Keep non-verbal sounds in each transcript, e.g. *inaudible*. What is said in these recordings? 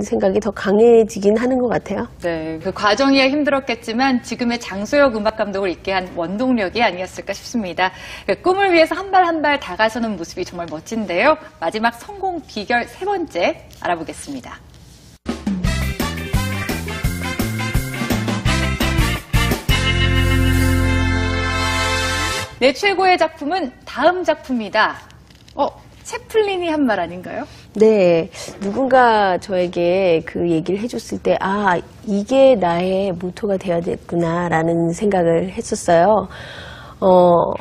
생각이 더 강해지긴 하는 것 같아요. 네, 그 과정이야 힘들었겠지만 지금의 장소혁 음악 감독을 있게 한 원동력이 아니었을까 싶습니다. 그 꿈을 위해서 한 발 한 발 다가서는 모습이 정말 멋진데요. 마지막 성공 비결 세 번째 알아보겠습니다. 내 최고의 작품은 다음 작품이다. 어, 채플린이 한 말 아닌가요? 네, 누군가 저에게 그 얘기를 해줬을 때, 아, 이게 나의 모토가 되어야 됐구나라는 생각을 했었어요. 어,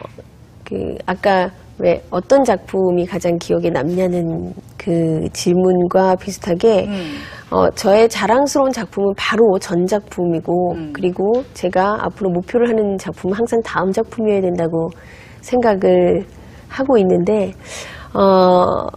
그, 아까 왜 어떤 작품이 가장 기억에 남냐는 그 질문과 비슷하게, 음. 어, 저의 자랑스러운 작품은 바로 전 작품이고, 그리고 제가 앞으로 목표를 하는 작품은 항상 다음 작품이어야 된다고 생각을 하고 있는데, 어,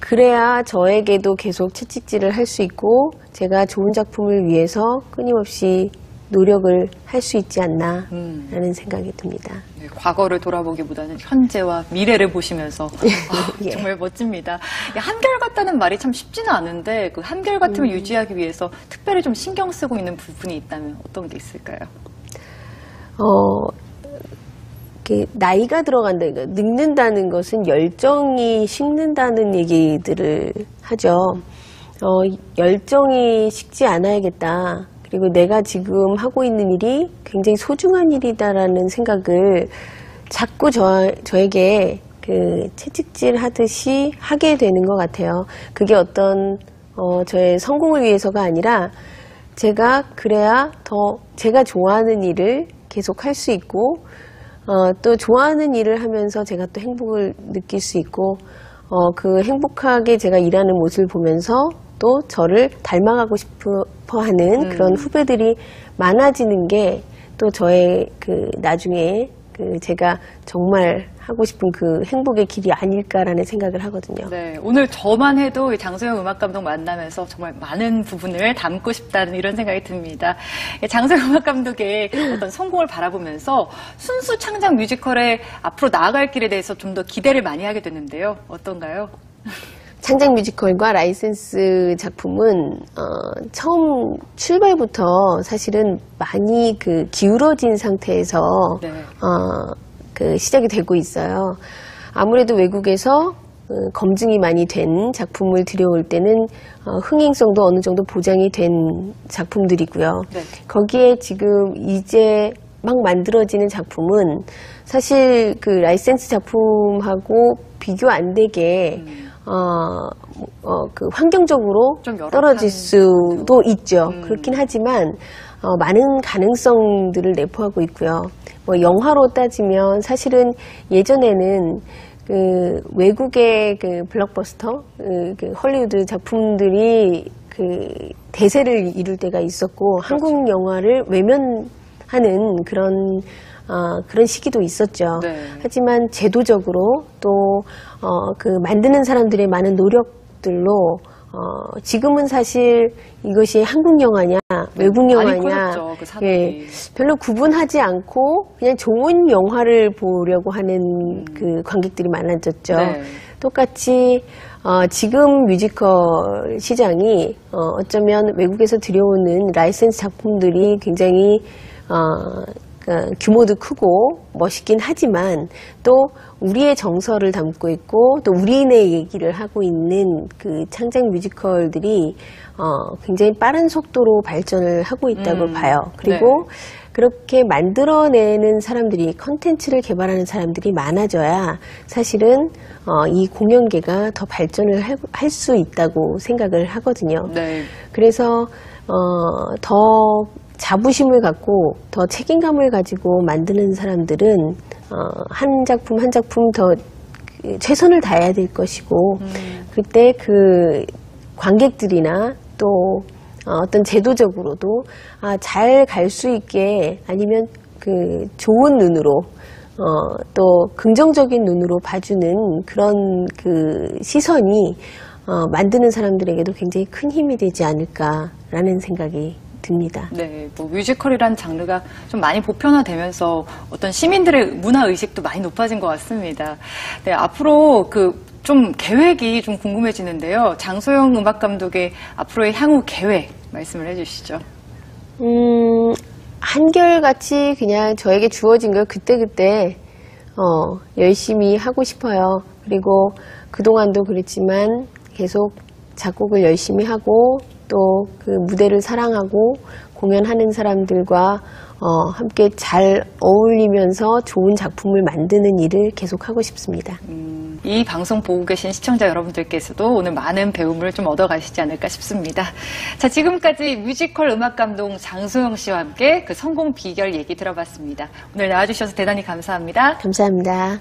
그래야 저에게도 계속 채찍질을 할 수 있고, 제가 좋은 작품을 위해서 끊임없이 노력을 할 수 있지 않나라는 생각이 듭니다. 네, 과거를 돌아보기보다는 현재와 미래를 보시면서 *laughs* 아, 예. 정말 멋집니다. 이 한결같다는 말이 참 쉽지는 않은데 그 한결같음을 유지하기 위해서 특별히 좀 신경 쓰고 있는 부분이 있다면 어떤 게 있을까요? 어, 나이가 들어간다, 그러니까 늙는다는 것은 열정이 식는다는 얘기들을 하죠. 어, 열정이 식지 않아야겠다. 그리고 내가 지금 하고 있는 일이 굉장히 소중한 일이다라는 생각을 자꾸 저, 저에게 그 채찍질 하듯이 하게 되는 것 같아요. 그게 어떤, 어, 저의 성공을 위해서가 아니라 제가 그래야 더 제가 좋아하는 일을 계속 할 수 있고 어, 또 좋아하는 일을 하면서 제가 또 행복을 느낄 수 있고 어, 그 행복하게 제가 일하는 모습을 보면서 또 저를 닮아가고 싶어 하는 그런 후배들이 많아지는 게 또 저의 그 나중에 그 제가 정말 하고 싶은 그 행복의 길이 아닐까라는 생각을 하거든요. 네, 오늘 저만 해도 이 장소영 음악 감독 만나면서 정말 많은 부분을 담고 싶다는 이런 생각이 듭니다. 이 장소영 음악 감독의 어떤 성공을 바라보면서 순수 창작 뮤지컬의 앞으로 나아갈 길에 대해서 좀 더 기대를 많이 하게 됐는데요. 어떤가요? 창작 뮤지컬과 라이센스 작품은 어, 처음 출발부터 사실은 많이 그 기울어진 상태에서 네. 어, 그 시작이 되고 있어요. 아무래도 외국에서 어, 검증이 많이 된 작품을 들여올 때는 어, 흥행성도 어느 정도 보장이 된 작품들이고요. 네. 거기에 지금 이제 막 만들어지는 작품은 사실 그 라이센스 작품하고 비교 안 되게 어, 어, 그 환경적으로 떨어질 수도 있죠. 그렇긴 하지만 어, 많은 가능성들을 내포하고 있고요. 뭐 영화로 따지면 사실은 예전에는 그 외국의 그 블록버스터, 그, 그 헐리우드 작품들이 그 대세를 이룰 때가 있었고 한국 영화를 외면 하는 그런 어, 그런 시기도 있었죠. 네. 하지만 제도적으로 또 어, 그 만드는 사람들의 많은 노력들로 어, 지금은 사실 이것이 한국 영화냐 외국 네, 많이 영화냐 그 산업이. 별로 구분하지 않고 그냥 좋은 영화를 보려고 하는 그 관객들이 많아졌죠. 음. 네. 똑같이 어, 지금 뮤지컬 시장이 어, 어쩌면 외국에서 들여오는 라이센스 작품들이 굉장히 어, 그 규모도 크고 멋있긴 하지만 또 우리의 정서를 담고 있고 또 우리네 얘기를 하고 있는 그 창작 뮤지컬들이 어, 굉장히 빠른 속도로 발전을 하고 있다고 음, 봐요. 그리고 그렇게 만들어내는 사람들이 컨텐츠를 개발하는 사람들이 많아져야 사실은 어, 이 공연계가 더 발전을 할 수 있다고 생각을 하거든요. 네. 그래서 어, 더 자부심을 갖고 더 책임감을 가지고 만드는 사람들은 어, 한 작품 한 작품 더그 최선을 다해야 될 것이고 그때 그 관객들이나 또 어, 어떤 제도적으로도 아, 잘 갈 수 있게 아니면 그 좋은 눈으로 어, 또 긍정적인 눈으로 봐주는 그런 그 시선이 어, 만드는 사람들에게도 굉장히 큰 힘이 되지 않을까라는 생각이 듭니다. 네, 뭐 뮤지컬이란 장르가 좀 많이 보편화되면서 어떤 시민들의 문화 의식도 많이 높아진 것 같습니다. 네, 앞으로 그 좀 계획이 좀 궁금해지는데요. 장소영 음악 감독의 앞으로의 향후 계획 말씀을 해주시죠. 음, 한결같이 그냥 저에게 주어진 걸 그때그때, 어, 열심히 하고 싶어요. 그리고 그동안도 그랬지만 계속 작곡을 열심히 하고 또 그 무대를 사랑하고 공연하는 사람들과 어, 함께 잘 어울리면서 좋은 작품을 만드는 일을 계속 하고 싶습니다. 음, 이 방송 보고 계신 시청자 여러분들께서도 오늘 많은 배움을 좀 얻어가시지 않을까 싶습니다. 자, 지금까지 뮤지컬 음악 감독 장소영 씨와 함께 그 성공 비결 얘기 들어봤습니다. 오늘 나와주셔서 대단히 감사합니다. 감사합니다.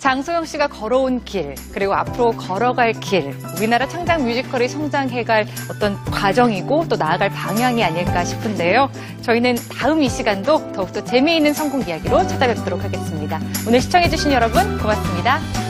장소영 씨가 걸어온 길, 그리고 앞으로 걸어갈 길, 우리나라 창작 뮤지컬이 성장해갈 어떤 과정이고 또 나아갈 방향이 아닐까 싶은데요. 저희는 다음 이 시간도 더욱더 재미있는 성공 이야기로 찾아뵙도록 하겠습니다. 오늘 시청해주신 여러분 고맙습니다.